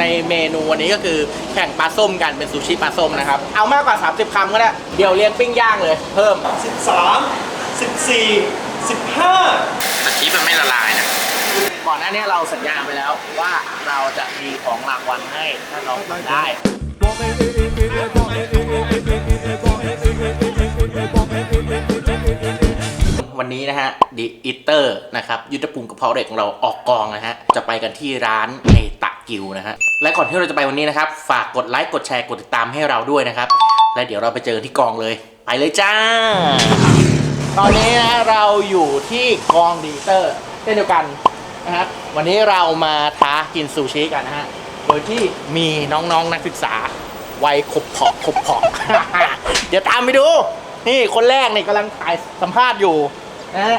ในเมนูวันนี้ก็คือแข่งปลาส้มกันเป็นซูชิปลาส้มนะครับ เอามากกว่า 30 คำก็ได้ เดี๋ยวเลี้ยงปิ้งย่างเลย เพิ่ม13 14 15แต่ชีสมันไม่ละลายนะ ก่อนหน้านี้เราสัญญาไปแล้วว่าเราจะมีของรางวัลให้ถ้าเราทำได้ วันนี้นะฮะดิอิเตอร์นะครับ ยุทธภูมิกระเพาะเด็กของเราออกกองนะฮะ จะไปกันที่ร้านในตะ กิวนะฮะและก่อนที่เราจะไปวันนี้นะครับ ฝากกดไลค์กดแชร์กดติดตามให้เราด้วยนะครับ และเดี๋ยวเราไปเจอที่กองเลย ไปเลยจ้า ตอนนี้นะเราอยู่ที่กองดีเตอร์เช่นเดียวกันนะครับวันนี้เรามาท้ากินซูชิกันนะฮะโดยที่มีน้องๆนนักศึกษาวัยขบเพาะขบเพาะ เดี๋ยวตามไปดู นี่คนแรกนี่กำลังถ่ายสัมภาษณ์อยู่นะฮะ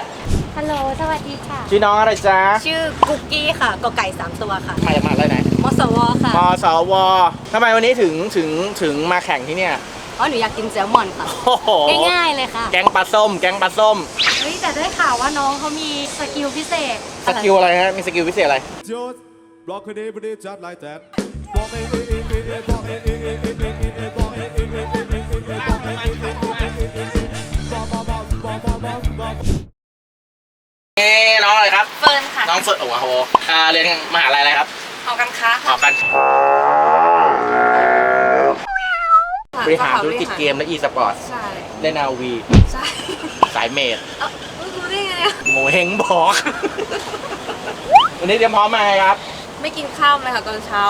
ฮัลโหล สวัสดีค่ะ ชื่อน้องอะไรจ๊ะชื่อกุ๊กกี้ค่ะกอไก่สามตัวค่ะมาจากมหาลัยไหนมสวค่ะมสวทำไมวันนี้ถึงถึงถึงมาแข่งที่เนี่ยอ๋อหนูอยากกินแซลมอนค่ะโอ้โหง่ายๆเลยค่ะแกงปลาส้ม แกงปลาส้ม เฮ้ยแต่ได้ข่าวว่าน้องเขามีสกิลพิเศษสกิลอะไรฮะมีสกิลพิเศษอะไร Just rock it, it, it, just like that. เอ้ น้องอะไรครับ เฟิร์นค่ะน้องเฟิร์นโอ้โหอ่าเรียนมหาลัยอะไรครับเอากันค้าออกกันบริหารธุรกิจเกมและ e สปอร์ตใช่เล่นอาวีใช่สายเมดเอ้ารู้ได้ไงอะโงเฮงบอก วันนี้เตรียมพร้อมมาไงครับไม่กินข้าวเลยค่ะตอนเช้า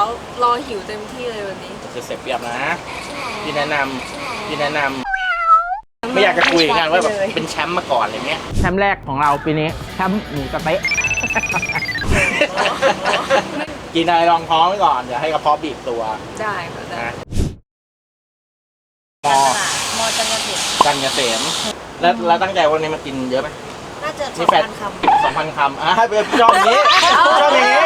รอหิวเต็มที่เลยวันนี้จะเสร็จเปรียบนะพี่แนะนำพี่แนะนำ ไม่อยากจะคุยงานว่าแบบเป็นแชมป์มาก่อนอะไรเงี้ยแชมป์แรกของเราปีนี้แชมป์หมูสะเต๊ะกินอะไรลองท้องไว้ก่อนอย่าให้กระเพาะบีบตัวได้ค่ะได้นะมอมอจังหวัดเด็กกันเกษมแล้วแล้วตั้งใจวันนี้มากินเยอะไหมน่าจะสอนี่งแฟนพันคำสองพันคำอะให้เป็นชอบอย่างนี้ชอบอย่างนี้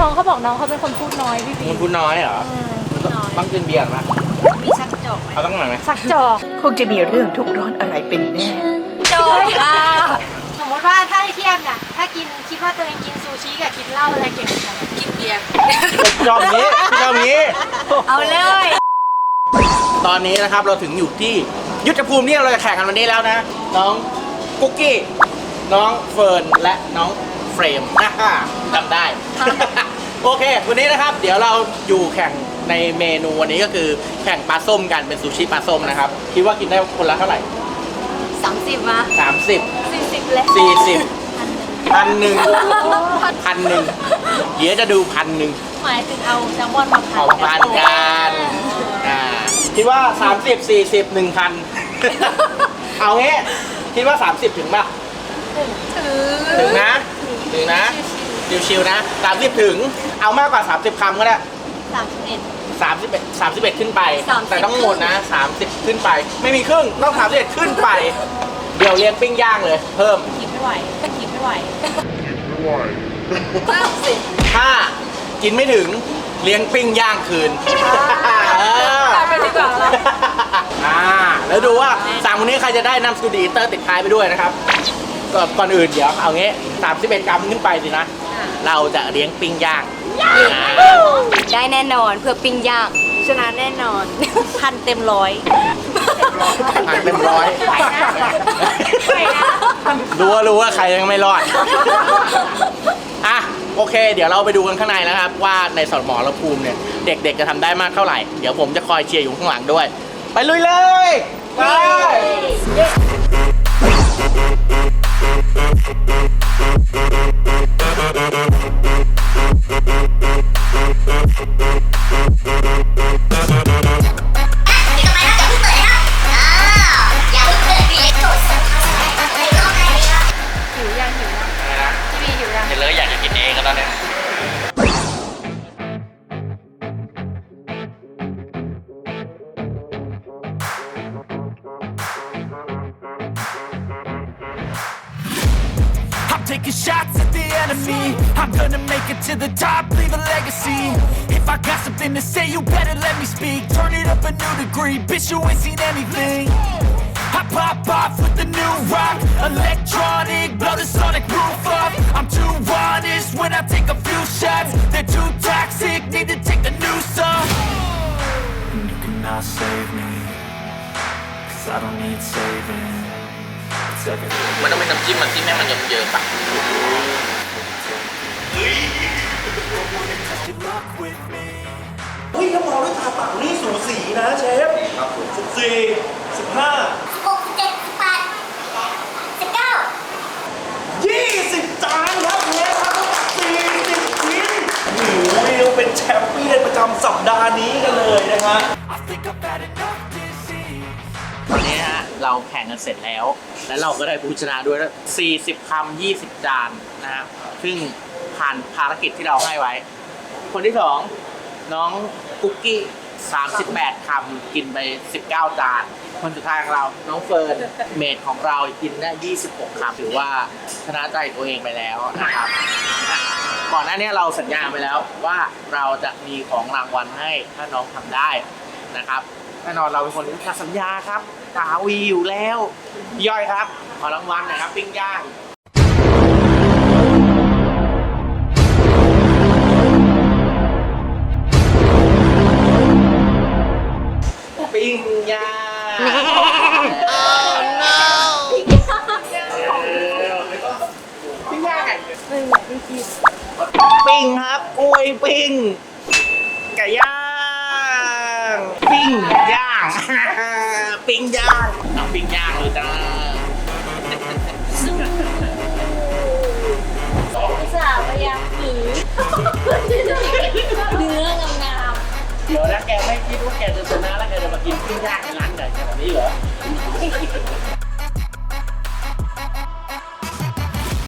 น้องเขาบอกน้องเขาเป็นคนพูดน้อยพี่พีมึงพูดน้อยเหรอพูดน้อยต้องกินเบียร์ไหมมีชักจ อกไหมเอาต้องหน่อยไหมชักจอกคงจะมีเรื่องทุกข์ร้อนอะไรเป็นแน่จอกค่ะสมมติว่าถ้าให้เทียบน่ะถ้ากินคิดว่าตัวเองกินซูชิกับกินเหล้าอะไรเก่งกว่ากันกินเบียร์ชอบอย่างนี้ชอบอย่างนี้ เอาเลย ตอนนี้นะครับเราถึงอยู่ที่ยุทธภูมิที่เราจะแข่งกันวันนี้แล้วนะ น้องกุ๊กกี้ น้องเฟิร์นและน้องเฟรมจำได้ โอเค วันนี้นะครับ เดี๋ยวเราอยู่แข่ง ในเมนูวันนี้ก็คือแข่งปลาส้มกันเป็นซูชิปลาส้มนะครับ คิดว่ากินได้คนละเท่าไหร่ สามสิบมา30 สี่สิบเลย40พันหนึ่งพันหนึ่งเดี๋ยวจะดูพันหนึ่งหมายถึงเอาแซลมอนมาผัดเอาพันกันอ่าคิดว่า 30 40 1,000 เอางี้คิดว่า 30 ถึงป่ะถึงนะ ถึงนะ ชิวๆนะ 30 ถึง เอามากกว่า 30คำก็ได้ สามสิบเอ็ด 31 31 ขึ้นไป 30 แต่ต้องหมดนะ 30 ขึ้นไป ไม่มีครึ่งต้อง31ขึ้นไป เดี๋ยวเลี้ยงปิ้งย่างเลย เพิ่มคิดไม่ไหวก็คิดไม่ไหวถ้ากินไม่ถึงเลี้ยงปิ้งย่างคืนเออไปดีกว่าเรา อ่าแล้วดูว่าสามคนนี้ใครจะได้นำสตูดิเตอร์ติดท้ายไปด้วยนะครับก็ก่อนอื่นเดี๋ยวเอางี้31 กรัมขึ้นไปสินะ เราจะเลี้ยงปิ้งย่างอ่าได้แน่นอนเพื่อปิ้งย่างชนะแน่นอน พันเต็มร้อย พันเต็มร้อยรู้ว่ารู้ว่าใครยังไม่รอดอะโอเค เดี๋ยวเราไปดูกันข้างในนะครับ ว่าในสมรภูมิเนี่ย เด็กๆจะทำได้มากเท่าไหร่ เดี๋ยวผมจะคอยเชียร์อยู่ข้างหลังด้วย ไปลุยเลย ไป taking shots at the enemy. I'm gonna make it to the top, leave a legacy. If I got something to say, you better let me speak. Turn it up a new degree, bitch, you ain't seen anything. I pop off with the new rock. Electronic, blow the sonic roof up. I'm too honest when I take a few shots. มันต้องเป็นน้ำจิ้มมันที่แม่งมันเยิ้มๆปะ Good luck with me. เฮ้ยถ้ามองด้วยตาเปล่านี่สูสีนะเชฟครับสิบสี่สิบห้าหกเจ็ดแปดสิบเก้ายี่สิบจานครับเชฟครับสี่สิบชิ้นโอ้โหเรียกว่าเป็นแชมเปี้ยนประจำสัปดาห์นี้กันเลยนะฮะ เราแข่งกันเสร็จแล้ว และเราก็ได้ผู้ชนะด้วยแล้ว40คำ20 จานนะฮะซึ่งผ่านภารกิจที่เราให้ไว้ คนที่สองน้องกุ๊กกี้38คำกินไป 19 จาน คนสุดท้ายของเรา น้องเฟิร์นเมดของเรากินได้ 26คำถือว่าชนะใจตัวเองไปแล้วนะครับ ก่อนหน้านี้เราสัญญาไปแล้วว่าเราจะมีของรางวัลให้ถ้าน้องทำได้นะครับ แน่นอนเราเป็นคนที่สัญญาครับ ตาวีอยู่แล้วย่อยครับ ขอรางวัลหน่อยครับปิ้งย่างปิ้งย่างปิ้งย่างไงปิ้งครับกล้วยปิ้งไก่ย่าง ปิ้งย่าง ปิ้งย่างเอาปิ้งย่างเลยจ้าอุตส่าห์พยายามหนีเพื่อที่จะได้กินเนื้องามเดี๋ยวนะแกไม่คิดว่าแกจะชนะแล้วแกจะมากินปิ้งย่างในร้านใหญ่ขนาดนี้เหรอ